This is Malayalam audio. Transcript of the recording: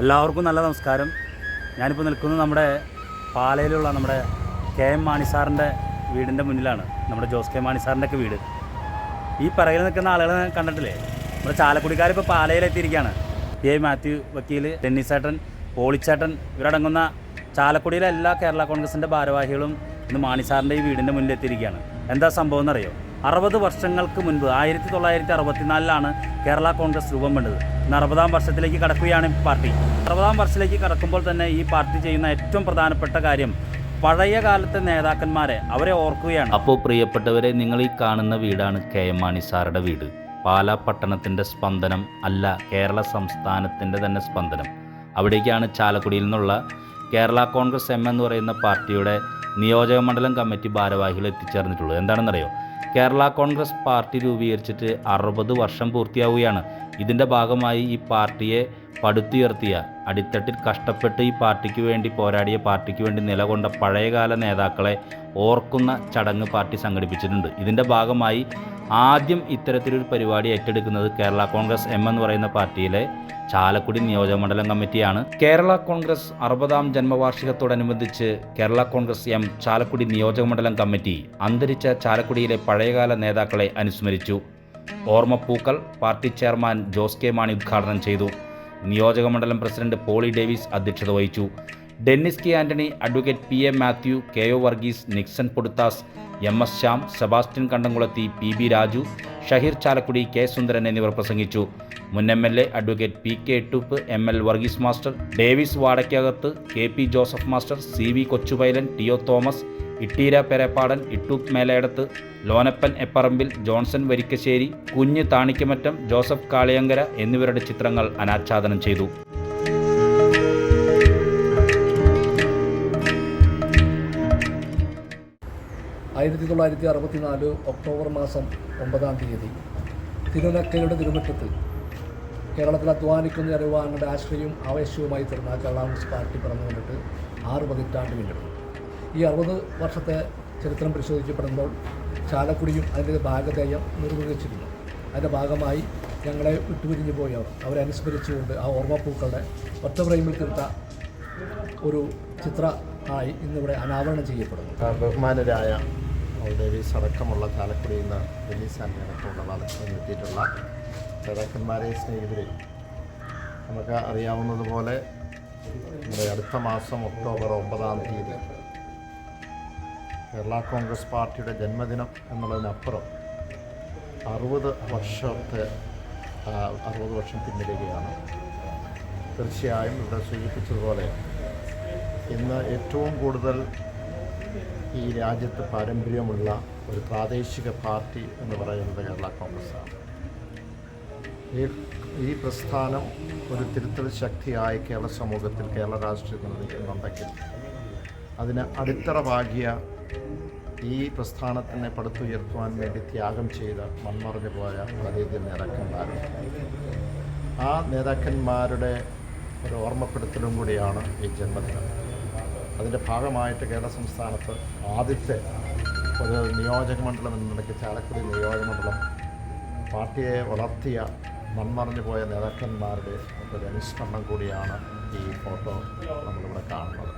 എല്ലാവർക്കും നല്ല നമസ്കാരം. ഞാനിപ്പോൾ നിൽക്കുന്നത് നമ്മുടെ പാലയിലുള്ള നമ്മുടെ കെ എം മാണി സാറിന്റെ വീടിന്റെ മുന്നിലാണ്. നമ്മുടെ ജോസ് കെ മാണി സാറിന്റെ ഒക്കെ വീട്. ഈ പറയിൽ നിൽക്കുന്ന ആളുകളെ കണ്ടിട്ടില്ലേ? നമ്മുടെ ചാലക്കുടിക്കാരിപ്പോൾ പാലയിലെത്തിയിരിക്കുകയാണ് പി മാത്യു വക്കീൽ ടെന്നീസേട്ടൻ പോളിച്ചേട്ടൻ ഇവരടങ്ങുന്ന ചാലക്കുടിയിലെ എല്ലാ കേരള കോൺഗ്രസിന്റെ ഭാരവാഹികളും ഇന്ന് മാണി സാറിന്റെ ഈ വീടിന്റെ മുന്നിലെത്തിയിരിക്കുകയാണ് എന്താ സംഭവം എന്നറിയോ? അറുപത് വർഷങ്ങൾക്ക് മുൻപ് ആയിരത്തി തൊള്ളായിരത്തി അറുപത്തിനാലിലാണ് കേരള കോൺഗ്രസ് രൂപം വേണ്ടത്. ഇന്ന് അറുപതാം വർഷത്തിലേക്ക് കടക്കുകയാണ് പാർട്ടി. അറുപതാം വർഷത്തിലേക്ക് കടക്കുമ്പോൾ തന്നെ ഈ പാർട്ടി ചെയ്യുന്ന ഏറ്റവും പ്രധാനപ്പെട്ട കാര്യം പഴയ കാലത്തെ നേതാക്കന്മാരെ അവരെ ഓർക്കുകയാണ്. അപ്പോൾ പ്രിയപ്പെട്ടവരെ നിങ്ങൾ ഈ കാണുന്ന വീടാണ് കെ എം മാണി സാറുടെ വീട്. പാലാ പട്ടണത്തിന്റെ സ്പന്ദനം അല്ല കേരള സംസ്ഥാനത്തിന്റെ തന്നെ സ്പന്ദനം. അവിടേക്കാണ് ചാലക്കുടിയിൽ നിന്നുള്ള കേരള കോൺഗ്രസ് എം എന്ന് പറയുന്ന പാർട്ടിയുടെ നിയോജക മണ്ഡലം കമ്മിറ്റി ഭാരവാഹികൾ എത്തിച്ചേർന്നിട്ടുള്ളത്. എന്താണെന്നറിയോ? കേരള കോൺഗ്രസ് പാർട്ടി രൂപീകരിച്ചിട്ട് അറുപത് വർഷം പൂർത്തിയാവുകയാണ്. ഇതിന്റെ ഭാഗമായി ഈ പാർട്ടിയെ പടുത്തുയർത്തിയ അടിത്തട്ടിൽ കഷ്ടപ്പെട്ട് ഈ പാർട്ടിക്ക് വേണ്ടി പോരാടിയ പാർട്ടിക്ക് വേണ്ടി നിലകൊണ്ട പഴയകാല നേതാക്കളെ ഓർക്കുന്ന ചടങ്ങ് പാർട്ടി സംഘടിപ്പിച്ചിട്ടുണ്ട്. ഇതിന്റെ ഭാഗമായി ആദ്യം ഇത്തരത്തിലൊരു പരിപാടി ഏറ്റെടുക്കുന്നത് കേരള കോൺഗ്രസ് എം എന്ന് പറയുന്ന പാർട്ടിയിലെ ചാലക്കുടി നിയോജകമണ്ഡലം കമ്മിറ്റിയാണ്. കേരള കോൺഗ്രസ് അറുപതാം ജന്മവാർഷികത്തോടനുബന്ധിച്ച് കേരള കോൺഗ്രസ് എം ചാലക്കുടി നിയോജകമണ്ഡലം കമ്മിറ്റി അന്തരിച്ച ചാലക്കുടിയിലെ പഴയകാല നേതാക്കളെ അനുസ്മരിച്ചു. ഓർമ്മപ്പൂക്കൾ party chairman Jose K Mani ഉദ്ഘാടനം ചെയ്തു. നിയോജകമണ്ഡലം പ്രസിഡന്റ് പോളി ഡേവിസ് അധ്യക്ഷത വഹിച്ചു. Dennis K Antony advocate P A Mathew K O Varghese Nixon പൊടുത്താസ് M S Shyam Sebastian Kandamkulathi P B Raju Shaheer Chalakudy K Sundaran എന്നിവർ പ്രസംഗിച്ചു. മുൻ M L A advocate P K Ittoop M L Varghese master Davis Vadakkakath K P Joseph master C V Kochupailan T O Thomas Itteera Perappadan Ittoop Melayidath Lonappan Eparambil Johnson Varikkassery Kunju Thanikkamattam Joseph Kaliyankara എന്നിവരുടെ ചിത്രങ്ങൾ അനാച്ഛാദനം ചെയ്തു. ആയിരത്തി തൊള്ളായിരത്തി അറുപത്തിനാല് ഒക്ടോബർ മാസം ഒമ്പതാം തീയതി തിരുനക്കയുടെ തിരുമുറ്റത്തിൽ കേരളത്തിൽ അധ്വാനിക്കുന്ന അറിവാങ്ങളുടെ ആശ്രയവും ആവേശവുമായി തീർന്ന കേരള പാർട്ടി പറഞ്ഞു കൊണ്ടിട്ട് ആറ് പതിറ്റാണ്ട് പിന്നിടുന്നു ഈ അറുപത് വർഷത്തെ ചരിത്രം പരിശോധിക്കപ്പെടുമ്പോൾ ചാലക്കുടിയും അതിന്റെ ഭാഗധേയം നിർവഹിച്ചിരുന്നു. അതിന്റെ ഭാഗമായി ഞങ്ങളെ വിട്ടുപിരിഞ്ഞു പോയവർ. അവരെ അനുസ്മരിച്ചുകൊണ്ട് ആ ഓർമ്മപ്പൂക്കളുടെ ഒറ്റ ഫ്രെയിമിൽ തീർത്ത ഒരു ചിത്ര ആയി ഇന്നിവിടെ അനാവരണം ചെയ്യപ്പെടുന്നു. ബഹുമാനരായ ഡേവീസ് അടക്കമുള്ള ചാലക്കുടിയിൽ നിന്ന് ആൻഡ് അടക്കമുള്ള ആളുകൾ എത്തിയിട്ടുള്ള നേതാക്കന്മാരെ സ്നേഹിതരെ നമുക്ക് അറിയാവുന്നതുപോലെ നമ്മുടെ അടുത്ത മാസം ഒക്ടോബർ ഒമ്പതാം തീയതി കേരള കോൺഗ്രസ് പാർട്ടിയുടെ ജന്മദിനം എന്നുള്ളതിനപ്പുറം അറുപത് വർഷത്തെ അറുപത് വർഷം പിന്നിടുകയാണ്. തീർച്ചയായും ഇവിടെ സൂചിപ്പിച്ചതുപോലെ ഇന്ന് ഏറ്റവും കൂടുതൽ ഈ രാജ്യത്ത് പാരമ്പര്യമുള്ള ഒരു പ്രാദേശിക പാർട്ടി എന്ന് പറയുന്നത് കേരള കോൺഗ്രസ്സാണ് ഈ ഈ പ്രസ്ഥാനം ഒരു തിരുത്തൽ ശക്തിയായി കേരള സമൂഹത്തിൽ കേരള രാഷ്ട്രീയത്തിൽ നിൽക്കുന്നുണ്ടെങ്കിൽ അതിന് അടിത്തറ പാകിയ ഈ പ്രസ്ഥാനത്തിനെ പടുത്തുയർത്തുവാൻ വേണ്ടി ത്യാഗം ചെയ്ത മൺമറഞ്ഞു പോയ വളരെയധികം നേതാക്കന്മാരുണ്ട് ആ നേതാക്കന്മാരുടെ ഒരു ഓർമ്മപ്പെടുത്തലും കൂടിയാണ് ഈ ജന്മദിനം. അതിന്റെ ഭാഗമായിട്ട് കേരള സംസ്ഥാനത്ത് ആദ്യത്തെ ഒരു നിയോജക മണ്ഡലം എന്ന നിലയ്ക്ക് ചാലക്കുടി നിയോജക മണ്ഡലം പാർട്ടിയെ വളർത്തിയ മൺമറഞ്ഞു പോയ നേതാക്കന്മാരുടെ ഒരു അനുസ്മരണം കൂടിയാണ് ഈ ഫോട്ടോ നമ്മളിവിടെ കാണുന്നത്.